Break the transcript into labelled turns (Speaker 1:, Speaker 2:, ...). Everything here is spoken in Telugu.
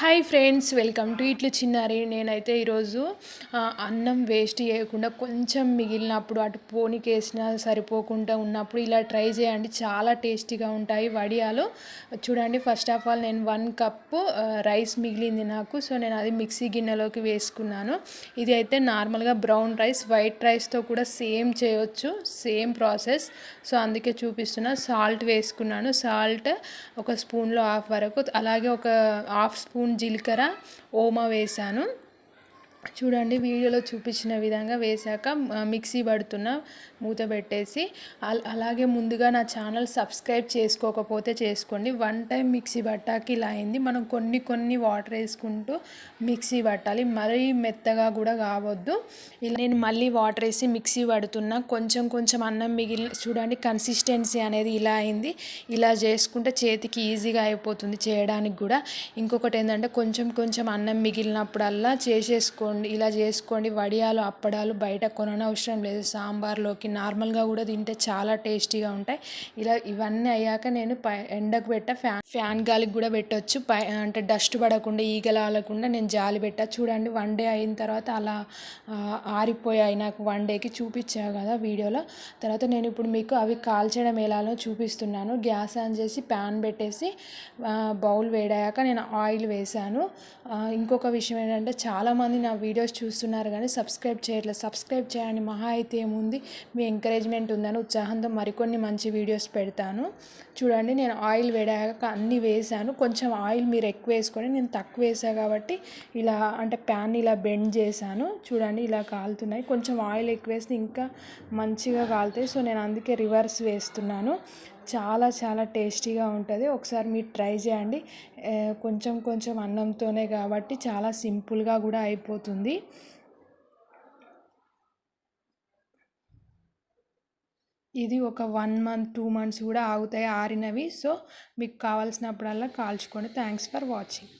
Speaker 1: హాయ్ ఫ్రెండ్స్ వెల్కమ్ టు ఇట్లు చిన్నారి నేనైతే ఈరోజు అన్నం వేస్ట్ చేయకుండా కొంచెం మిగిలినప్పుడు అటు పోనీకి వేసినా సరిపోకుండా ఉన్నప్పుడు ఇలా ట్రై చేయండి. చాలా టేస్టీగా ఉంటాయి వడియాలు. చూడండి ఫస్ట్ ఆఫ్ ఆల్ నేను వన్ కప్పు రైస్ మిగిలింది నాకు. సో నేను అది మిక్సీ గిన్నెలోకి వేసుకున్నాను. ఇది అయితే నార్మల్గా బ్రౌన్ రైస్ వైట్ రైస్తో కూడా సేమ్ చేయొచ్చు సేమ్ ప్రాసెస్ సో అందుకే చూపిస్తున్నా. సాల్ట్ వేసుకున్నాను. సాల్ట్ ఒక స్పూన్లో హాఫ్ వరకు అలాగే ఒక హాఫ్ స్పూన్ జీలకర్ర ఓమా వేసాను చూడండి వీడియోలో చూపించిన విధంగా వేశాక మిక్సీ పడుతున్న మూత పెట్టేసి అలాగే ముందుగా నా ఛానల్ సబ్స్క్రైబ్ చేసుకోకపోతే చేసుకోండి. వన్ టైం మిక్సీ పట్టాక ఇలా అయింది. మనం కొన్ని కొన్ని వాటర్ వేసుకుంటూ మిక్సీ పట్టాలి. మరీ మెత్తగా కూడా కావద్దు. ఇలా నేను మళ్ళీ వాటర్ వేసి మిక్సీ పడుతున్నా. కొంచెం కొంచెం అన్నం మిగిలి చూడండి కన్సిస్టెన్సీ అనేది ఇలా అయింది. ఇలా చేసుకుంటే చేతికి ఈజీగా అయిపోతుంది చేయడానికి కూడా. ఇంకొకటి ఏంటంటే కొంచెం కొంచెం అన్నం మిగిలినప్పుడల్లా చేసుకోండి ఇలా చేసుకోండి వడియాలు అప్పడాలు బయట కొననవసరం లేదు. సాంబార్లోకి నార్మల్గా కూడా తింటే చాలా టేస్టీగా ఉంటాయి. ఇలా ఇవన్నీ అయ్యాక నేను పై ఎండకు పెట్ట ఫ్యాన్ ఫ్యాన్ గాలికి కూడా పెట్టొచ్చు. పై అంటే డస్ట్ పడకుండా ఈగలు ఆలకుండా నేను జాలి పెట్టా. చూడండి వన్ డే అయిన తర్వాత అలా ఆరిపోయాయి నాకు వన్ డేకి చూపించా కదా వీడియోలో. తర్వాత నేను ఇప్పుడు మీకు అవి కాల్చడం ఎలానో చూపిస్తున్నాను. గ్యాస్ ఆన్ చేసి ప్యాన్ పెట్టేసి బౌల్ వేడాక నేను ఆయిల్ వేసాను ఇంకొక విషయం ఏంటంటే చాలామంది నా వీడియోస్ చూస్తున్నారు కానీ సబ్స్క్రైబ్ చేయట్లేదు. సబ్స్క్రైబ్ చేయండి. మహా అయితే ఏముంది? మీ ఎంకరేజ్మెంట్ ఉందని ఉత్సాహంతో మరికొన్ని మంచి వీడియోస్ పెడతాను. చూడండి నేను ఆయిల్ వేడాక అన్నీ వేసాను. కొంచెం ఆయిల్ మీరు ఎక్కువ వేసుకొని నేను తక్కువ వేసాను కాబట్టి ఇలా అంటే ప్యాన్ ఇలా బెండ్ చేశాను. చూడండి ఇలా కాలుతున్నాయి. కొంచెం ఆయిల్ ఎక్కువ వేస్తే ఇంకా మంచిగా కాలుతాయి. సో నేను అందుకే రివర్స్ వేస్తున్నాను. చాలా చాలా టేస్టీగా ఉంటుంది. ఒకసారి మీరు ట్రై చేయండి. కొంచెం కొంచెం అన్నంతోనే కాబట్టి చాలా సింపుల్గా కూడా అయిపోతుంది. ఇది ఒక వన్ మంత్ టూ మంత్స్ కూడా ఆగుతాయి ఆరినవి. సో మీకు కావాల్సినప్పుడల్లా కాల్చుకోండి. Thanks for watching.